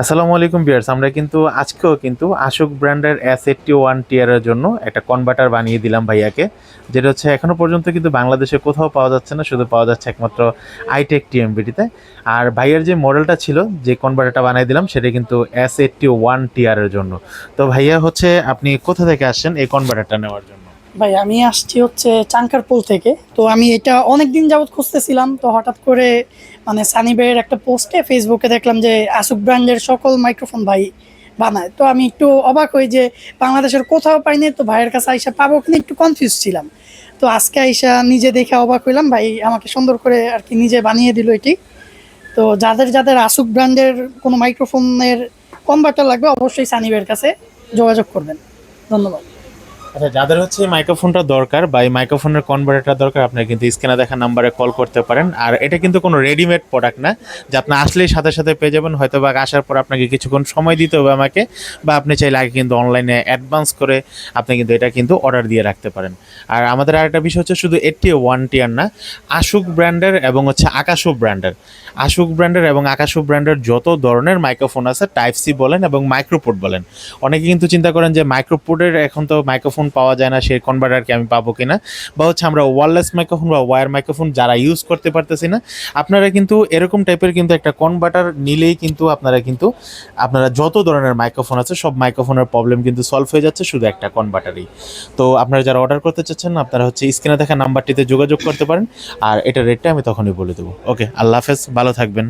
আসসালামু আলাইকুম বিয়ার্স আমরা কিন্তু আজকেও কিন্তু আশোক ব্র্যান্ডের এস এইটটি ওয়ান টিয়ারের জন্য একটা কনভার্টার বানিয়ে দিলাম ভাইয়াকে, যেটা হচ্ছে এখনও পর্যন্ত কিন্তু বাংলাদেশে কোথাও পাওয়া যাচ্ছে না, শুধু পাওয়া যাচ্ছে একমাত্র আইটেক টিএমবিটিতে আর ভাইয়ার যে মডেলটা ছিল, যে কনভার্টারটা বানিয়ে দিলাম, সেটা কিন্তু এস এইটটি ওয়ান টিয়ারের জন্য। তো ভাইয়া হচ্ছে আপনি কোথা থেকে আসছেন এই কনভার্টারটা নেওয়ার জন্য? ভাই, আমি আসছি হচ্ছে চাঙ্কারপুল থেকে। তো আমি এটা অনেক দিন যাবত খুঁজতেছিলাম। তো হঠাৎ করে মানে সানি ভাইয়ের একটা পোস্টে ফেসবুকে দেখলাম যে আসুক ব্র্যান্ডের সকল মাইক্রোফোন ভাই বানায়। তো আমি একটু অবাক হই যে বাংলাদেশের কোথাও পাইনি, তো ভাইয়ের কাছে আইসা পাবো কিনা একটু কনফিউজ ছিলাম। তো আজকে আইসা নিজে দেখে অবাক হইলাম, ভাই আমাকে সুন্দর করে আর কি নিজে বানিয়ে দিল এটি। তো যাদের যাদের আসুক ব্র্যান্ডের কোনো মাইক্রোফোনের কনভার্টার লাগবে, অবশ্যই সানি ভাইয়ের কাছে যোগাযোগ করবেন। ধন্যবাদ। আচ্ছা যাদের হচ্ছে মাইক্রোফোনটা দরকার বা এই মাইক্রোফোনের কনভার্টারটা দরকার, আপনারা কিন্তু স্ক্রিনে দেখা নাম্বারে কল করতে পারেন। আর এটা কিন্তু কোনো রেডিমেড প্রোডাক্ট না, যে আপনি আসলেই সাথে সাথে পেয়ে যাবেন। হয়তো বা আসার পর আপনাকে কিছুক্ষণ সময় দিতে হবে আমাকে, বা আপনি চাইলে আগে কিন্তু অনলাইনে অ্যাডভান্স করে আপনি কিন্তু এটা কিন্তু অর্ডার দিয়ে রাখতে পারেন। আর আমাদের আরেকটা বিষয় হচ্ছে শুধু এটি ওয়ান টিয়ার না আশুক ব্র্যান্ডের এবং হচ্ছে আকাশু ব্র্যান্ডের আশুক ব্র্যান্ডের এবং আকাশু ব্র্যান্ডের যত ধরনের মাইক্রোফোন আছে টাইপ সি বলেন এবং মাইক্রোপোর্ট বলেন, অনেকে কিন্তু চিন্তা করেন যে মাইক্রোপোর্টের এখন তো মাইক্রোফোন পাওয়া যায় না, সেই কনভার্টারকে আমি পাবো কিনা, বা হচ্ছে আমরা ওয়্যারলেস মাইক্রোফোন বা ওয়ার মাইক্রোফোন যারা ইউজ করতে পারতেছি না, আপনারা কিন্তু এরকম টাইপের কিন্তু একটা কনভার্টার নিলেই কিন্তু আপনারা কিন্তু, আপনারা যত ধরনের মাইক্রোফোন আছে, সব মাইক্রোফোনের প্রবলেম কিন্তু সলভ হয়ে যাচ্ছে শুধু একটা কনভার্টারই তো আপনারা যারা অর্ডার করতে চাচ্ছেন, আপনারা হচ্ছে স্ক্রিনে দেখা নাম্বারটিতে যোগাযোগ করতে পারেন, আর এটা রেটটা আমি তখনই বলে দেবো। ওকে আল্লাহ হাফেজ, ভালো থাকবেন।